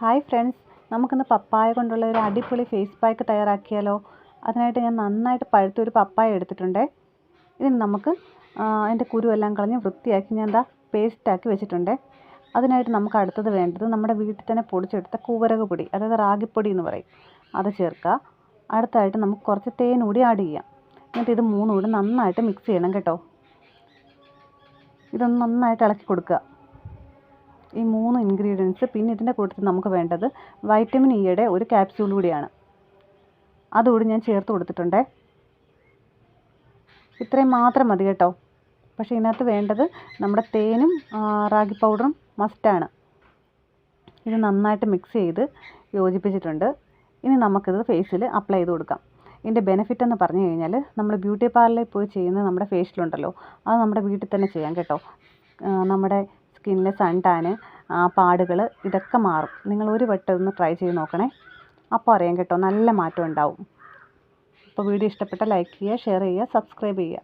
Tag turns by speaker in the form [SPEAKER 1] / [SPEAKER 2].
[SPEAKER 1] Hi friends. നമുക്കിന്ന് പപ്പായ കൊണ്ടുള്ള ഒരു അടിപൊളി ഫേസ് പാക്ക് തയ്യാറാക്കിയാലോ? അതിനായിട്ട് ഞാൻ നന്നായിട്ട് പഴുത്ത ഒരു പപ്പായ എടുത്തിട്ടുണ്ടേ. ഇതിന് നമുക്ക് അതിന്റെ കുരുവെല്ലാം കളഞ്ഞ് വൃത്തിയാക്കി ഞാൻ എന്താ പേസ്റ്റാക്കി വെച്ചിട്ടുണ്ട്. അതിനായിട്ട് നമുക്ക് അടുത്തത് വേണ്ടത് നമ്മുടെ വീട്ടിൽ തന്നെ പൊടിച്ചെടുത്ത കൂവരക പൊടി അതായത് റാഗിപ്പൊടി എന്ന് പറയും. അത് ചേർക്കുക. അടുത്തായിട്ട് നമുക്ക് കുറച്ച് തേൻ കൂടി ആഡ് ചെയ്യാം. എന്നിട്ട് ഇത് മൂന്നും കൂടി നന്നായിട്ട് മിക്സ് ചെയ്യണം കേട്ടോ. ഇതൊന്ന് നന്നായിട്ട് ഇളക്കി കൊടുക്കുക. ഈ മൂന്ന് ഇൻഗ്രീഡിയൻസ് പിന്നെ ഇതിന്റെ കൂട്ടത്തിൽ നമുക്ക് വേണ്ടത് വൈറ്റമിൻ ഇയുടെ ഒരു ക്യാപ്സ്യൂൾ കൂടിയാണ്. അതുകൂടി ഞാൻ ചേർത്ത് കൊടുത്തിട്ടുണ്ട്. ഇത്രയും മാത്രം മതി കേട്ടോ. പക്ഷേ ഇതിനകത്ത് വേണ്ടത് നമ്മുടെ തേനും റാഗി പൗഡറും മസ്റ്റാണ് ഇത് നന്നായിട്ട് മിക്സ് ചെയ്ത് യോജിപ്പിച്ചിട്ടുണ്ട്. ഇനി നമുക്കിത് ഫേസിൽ അപ്ലൈ ചെയ്ത് കൊടുക്കാം. ഇതിന്റെ ബെനിഫിറ്റ് എന്ന് പറഞ്ഞു കഴിഞ്ഞാൽ നമ്മൾ ബ്യൂട്ടി പാർലറിൽ പോയി ചെയ്യുന്ന നമ്മുടെ ഫേഷ്യലുണ്ടല്ലോ അത് നമ്മുടെ വീട്ടിൽ തന്നെ ചെയ്യാം കേട്ടോ. നമ്മുടെ സ്കിന്നിലെ സൺ ടാന് ആ പാടുകൾ ഇതൊക്കെ മാറും. നിങ്ങൾ ഒരു വട്ടം ഒന്ന് ട്രൈ ചെയ്ത് നോക്കണേ. അപ്പോൾ അറിയാം കേട്ടോ നല്ല മാറ്റം ഉണ്ടാവും. അപ്പോൾ വീഡിയോ ഇഷ്ടപ്പെട്ടാൽ ലൈക്ക് ചെയ്യുക ഷെയർ ചെയ്യുക സബ്സ്ക്രൈബ് ചെയ്യുക.